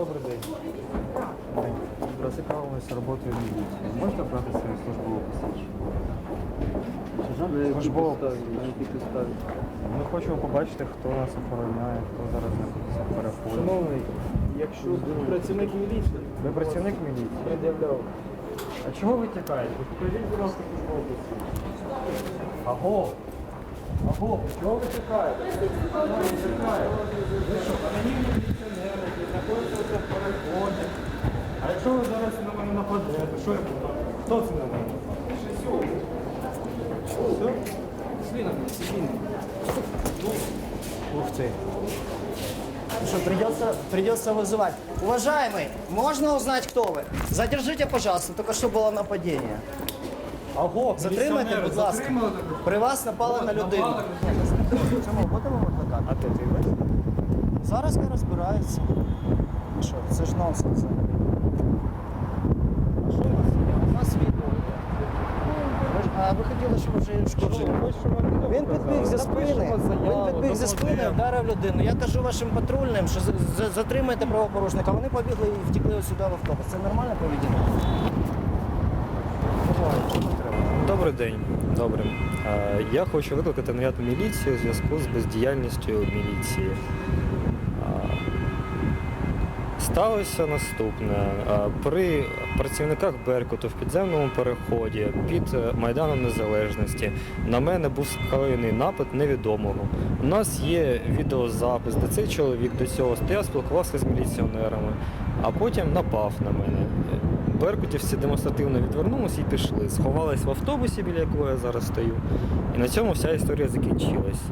Добрий день. Зацікавилися роботою міліції. Можете брати своє службове посвідчення? Службове посвідчення. Ми хочемо побачити, хто нас охороняє, хто зараз в переході. Шановний, якщо ви працівник міліції Ви працівник міліції? пред'являв. А чого ви тікаєте? Покажіть, будь ласка, службове посвідчення. Аго! Аго, чого ви тікаєте? Чого ви тікаєте? Ви що, анонімні міліціонери, які знаходяться в переході? А якщо ви зараз на мене нападете, що я буду? Хто це на мене нападе? Все? Пішли на мене, сидінь. Ух ти. Ну Что, придется, придется вызывать. Уважаемый, можно узнать, кто вы? Задержите, пожалуйста, только что было нападение. Аго, Затримайте, міліціонери, будь ласка. затримали? При вас напали на людину. Чому? Будемо викликати? А ти ти бачиш? Зараз не розбирається. Ну Що, це ж нонсенс. Щоб? Він підбіг зі спини. Він підбіг зі спини, вдарив людину. Я кажу вашим патрульним, що за- за- затримайте правопорушника. Вони побігли і втекли сюди в автобус. Це нормальне поведінка? Добрий день. Добре. Я хочу викликати наряд міліції у зв'язку з бездіяльністю міліції. Сталося наступне. Е, При працівниках Беркуту в підземному переході під е, Майданом Незалежності на мене був скалений напад невідомого. У нас є відеозапис, де цей чоловік до цього стояв, спілкувався з міліціонерами, а потім напав на мене. Беркутівці демонстративно відвернулися і пішли. Сховались в автобусі, біля якого я зараз стою. І на цьому вся історія закінчилась.